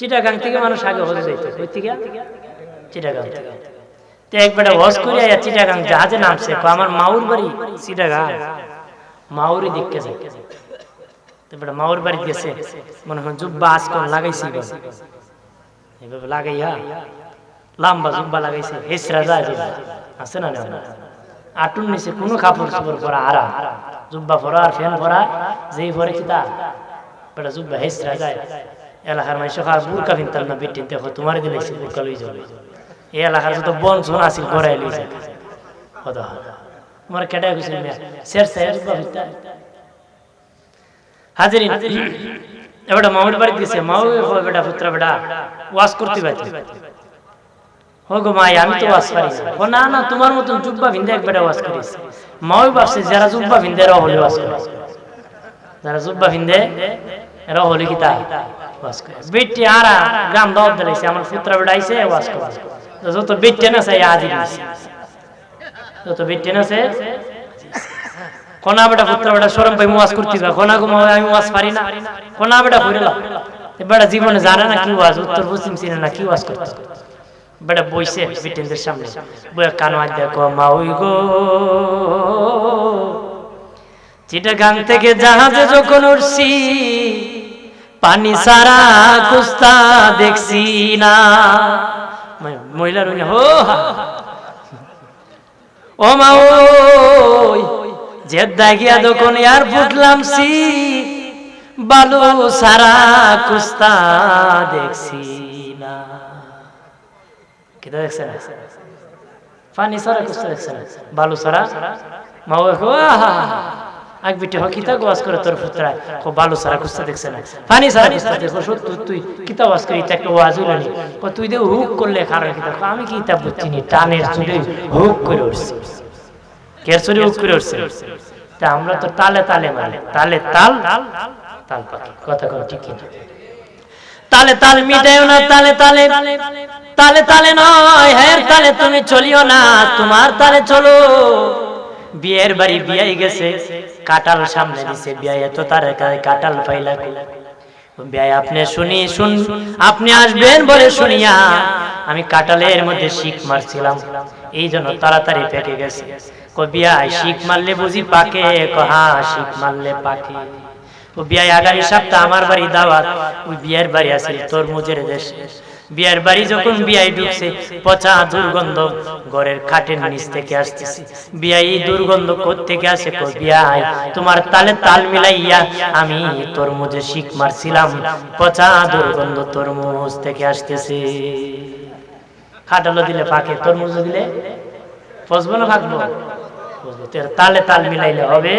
চিটাগাং থেকে মানুষ আগে হজে যাইতো। থেকে? চিটাগাং থেকে। একবারে হজ করে আয়া চিটাগাং জাহাজে নামছে। আমার মাউর বাড়ি চিটাগাং। মাউরি তারপরে মাউর বাড়ি গেছে। মনে হয় জুব্বা লাগাইছি এভাবে লাগাইয়া লম্বা জুব্বা লাগাইছে। হেসরা যায়। আছে না না আটুন নিচে কোনো কাপড় চোপড় পরা আরাম। জুব্বা পরা আর ফ্যান পরা, যেই পরে কি তা? বেটা জুব্বা হেসরা যায়। এলাকার মানুষ খাওয়া বুরকা কিনতাম না বেটিন, দেখো তোমার লই যাবে এই এলাকার বন শোন আসিল গড়াই লই যায়। কত তোমার শের শের বাড়ি মাউ বেটা পুত্র, বেটা? ওয়াশ করতে ও গো মাই, আমি তো ওয়াশ পারি। ও না না, তোমার মতন জুব্বা ভিন্দে এক বেটা ওয়াশ করিস মাউ ভাবছে, যারা জুব্বা ভিন্দে এরা হলে ওয়াশ করে। যারা জুব্বা ভিন্দে এরা হলে কি তা ওয়াশ করে আরা গ্রাম দাওয়াত দিলাইছে আমার পুত্র বেটা ওয়াশ করে যত বেটে না চাই আজি যত বেটে না চাই কোনা বেটা পুত্র বেটা সরম পাই ওয়াজ করতে বা কোনা গো আমি ওয়াজ পারি না। কোনা বেটা কইরা বেটা জীবনে জানে না কি ওয়াজ, উত্তর পশ্চিম চিনে না কি ওয়াজ করতে। বেটা বইছে বিটেনদের সামনে। বইয়া কান আজ দেখো মাউই গো, চিটাগাং থেকে জাহাজে যখন উঠছি পানি সারা কুস্তা দেখছি না। মহিলার হো, হা। ও মা ওই জেদ্দা গিয়া ইয়ার ফুটলাম সি বালু সারা কুস্তা দেখছি না। কিতা দেখছেন পানি সারা কুস্তা দেখছেন বালু সারা? মা করে তোর সারা দেখছে না। সারা দেখো সত্য, তুই ওয়াজ একটা ওয়াজ নি। কো, তুই দে হুক করলে আমি বুঝছি নি, টানের চুলে হুক করে কের চুলে হুক করে উঠছে? আমরা তো তালে তালে মানে তালে তাল তাল কথা কোন ঠিক কিনা? তালে তাল মিটাইও না, তালে তালে। তালে তালে নয় হ্যাঁ তালে তুমি চলিও না, তোমার তালে চলো। বিয়ের বাড়ি বিয়াই গেছে কাটাল সামনে দিছে বিয়ে এত তার কাটাল পাইলা বিয়ে আপনি শুনি, শুন, আপনি আসবেন বলে শুনিয়া আমি কাটালের মধ্যে শিখ মারছিলাম, এই জন্য তাড়াতাড়ি পেকে গেছে। কবিয়া শিখ মারলে বুঝি পাকে কহা শিখ মারলে পাকে। ও বিয়ায় আগামী সপ্তাহ আমার বাড়ি দাওয়াত, ওই বিয়ের বাড়ি আছে, তরমুজের দেশে। বিয়ের বাড়ি যখন বিয়াই ঢুকছে, পচা দুর্গন্ধ ঘরের খাটের নিচ থেকে আসতেছে। বিয়াই দুর্গন্ধ থেকে আসে? বিয়াই তোমার তালে তাল মিলাইয়া আমি তরমুজে শিখ মারছিলাম। পচা দুর্গন্ধ তরমুজ থেকে আসতেছে। খাটালো দিলে পাকে তরমুজ দিলে? পচবো না থাকব তালে তাল মিলাইলে হবে?